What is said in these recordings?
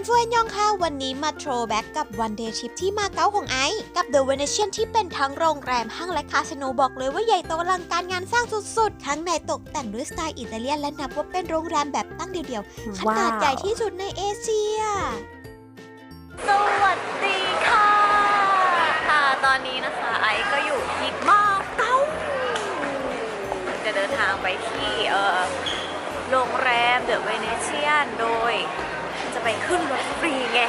นฟูเอนยองค่ะวันนี้มาโทรแบ็กกับวันเดย์ทริปที่มาเก๊าของไอซ์กับ The Venetian ที่เป็นทั้งโรงแรมห้างและคาสิโนบอกเลยว่าใหญ่โตอลังการงานสร้างสุดๆ ทั้งในตกแต่งด้วยสไตล์อิตาเลียนและนับว่าเป็นโรงแรมแบบตั้งเดียวๆ ขนาดใหญ่ที่สุดในเอเชีย สวัสดีค่ะ ค่ะตอนนี้นะคะไอซ์ก็อยู่ที่มาเก๊าจะเดินทางไปที่เอ่อโรงแรมเดอะเวเนเชียนโดย ขึ้นรถฟรีไง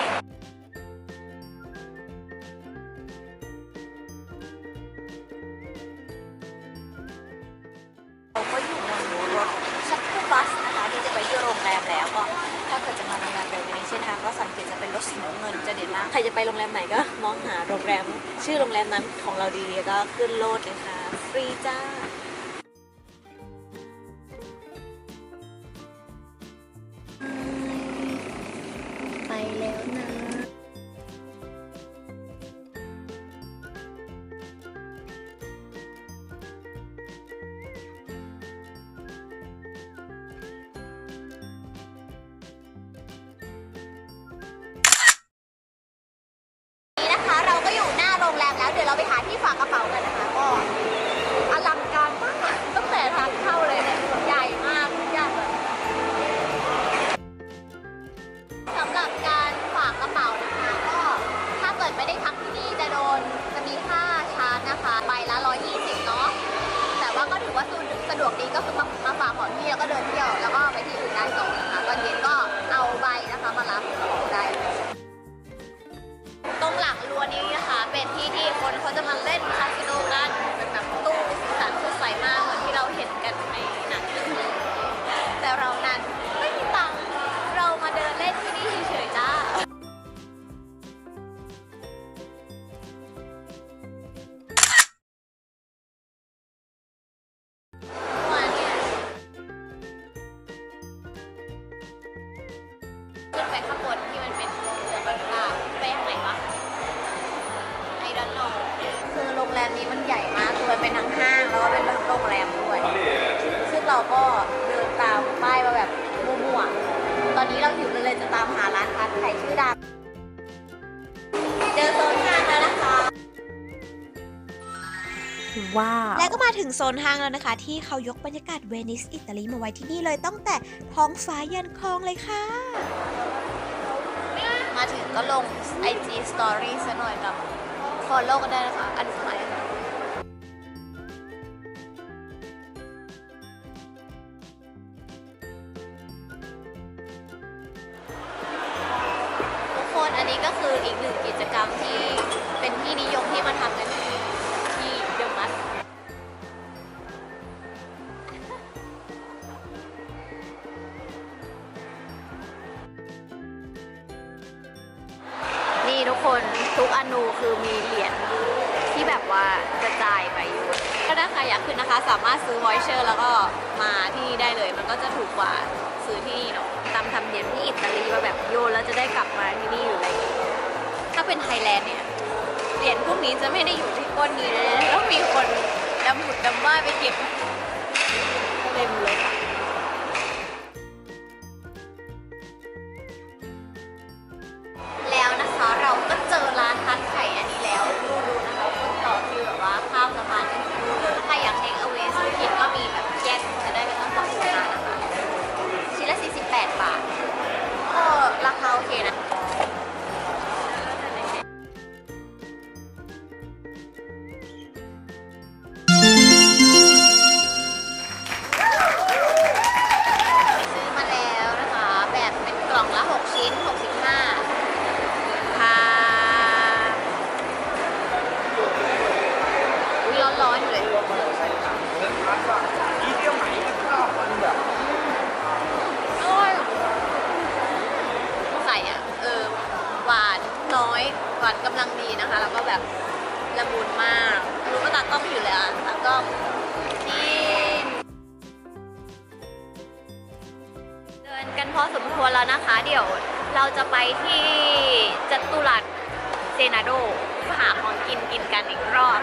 เราก็อยู่บนรถชัตเตอร์บัสนะคะที่จะไปที่โรงแรมแล้วก็ถ้าเกิดจะมาโรงแรมเดอะเวเชียนทางก็สังเกตจะเป็นรถสีน้ำเงินจะเด่นมากใครจะไปโรงแรมไหนก็มองหาโรงแรม ชื่อโรงแรมนั้นของเราดีๆก็ขึ้นโลดเลยค่ะฟรีจ้า เราไปหาที่ฝากกระเป๋ากันนะคะ ก็เดินตามป้ายมาแบบมั่วๆตอนนี้เราหิวเลยจะตามหาร้านทานไข่ชื่อดังเจอโซนห้างแล้วนะคะ ว้าว และก็มาถึงโซนห้างแล้วนะคะ ที่เขายกบรรยากาศเวนิสอิตาลีมาไว้ที่นี่เลยตั้งแต่ท้องฟ้ายันคลองเลยค่ะ มาถึงก็ลง IG Story ซะหน่อยกับ follow ก็ได้นะคะ อันสุดท้าย อันนี้ก็คืออีกหนึ่งกิจกรรมที่เป็นที่นิยมที่มาทำกันที่ที่เดมัสนี่ทุกคนทุกอนูคือมีเหรียญที่แบบว่ากระจายไปอยู่ก็ถ้าใครอยากขึ้นนะคะ สามารถซื้อวอยเชอร์ แล้วก็มาที่นี่ได้เลย มันก็จะถูกกว่า ซื้อที่นี่เนาะตามทำเนียมที่อิตาลีว่าแบบโยนแล้วจะได้กลับมาที่นี่ออะไรอย่างเงี้ยถ้าเป็นไทยแลนด์เนี่ยเหรียญพวกนี้จะไม่ได้อยู่ที่ก้นนี้เลยแล้วมีคนดำหุดดำว่าไปเก็บเต็มเลยค่ะ วันกำลังดีนะคะ แล้วก็แบบละมุนมากรู้ว่าตากล้องอยู่เลยอะตากล้องนี่เดินกันพอสมควรแล้วนะคะ เดี๋ยวเราจะไปที่จัตุรัสเซนาโดหาของกินกินกันอีกรอบ